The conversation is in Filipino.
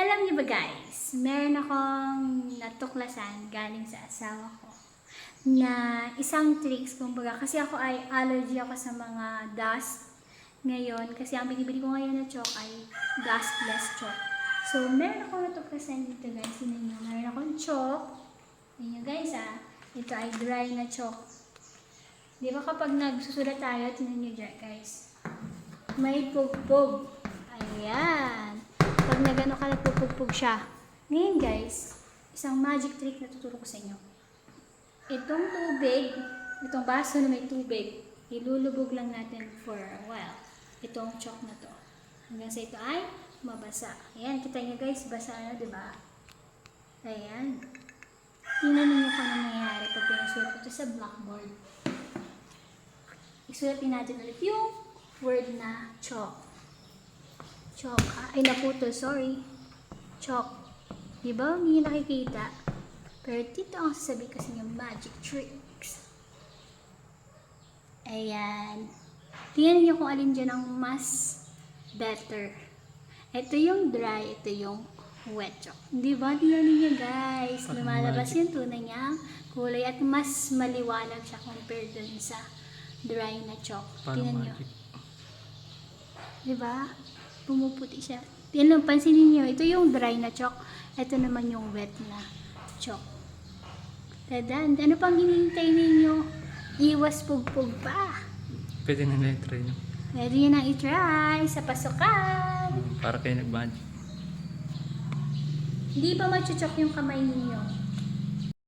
Alam niyo ba guys, meron akong natuklasan galing sa asawa ko na isang tricks kumbaga kasi ako ay allergy ako sa mga dust ngayon kasi ang binibili ko ngayon na chalk ay dustless chalk. So meron akong natuklasan dito guys, yun niyo. Meron akong chalk. Yun nyo guys ah. Ito ay dry na chalk. Di ba kapag nagsusulat tayo, tinan nyo dyan guys. May pugpog. Ayan. Pag nagano ka, nagpupugpog siya. Ngayon guys, isang magic trick na tuturo ko sa inyo. Itong tubig, itong baso na may tubig, ilulubog lang natin for a while. Itong chalk na to. Hanggang sa ito ay mabasa. Ayan, kita nyo guys, basa na, di ba? Ayan. Tingnan ninyo kung ano nangyayari pag pinasulat ito sa blackboard. Isulatin natin ulit yung word na chalk. Ah, ay, naputo. Sorry. Chalk. Di ba? Hindi nyo nakikita. Pero dito ang sasabihin kasi yung magic tricks. Ayan. Tingnan niyo kung alin dyan ang mas better. Ito yung dry, ito yung wet chalk. Di ba? Tingnan niyo guys. Lumalabas yung tunay niyang kulay at mas maliwanag siya compared dun sa dry na chalk. Tingnan niyo. Di ba? Pumuputi siya. Yan lang, pansinin niyo. Ito yung dry na chalk. Ito naman yung wet na chalk. Tadan, ano pang hinihintay ninyo? Iwas pugpog pa. Pwede na na try no? Pwede nyo nang i-try sa pasukan. Para kayo nag-magic. Hindi pa machuchok yung kamay ninyo.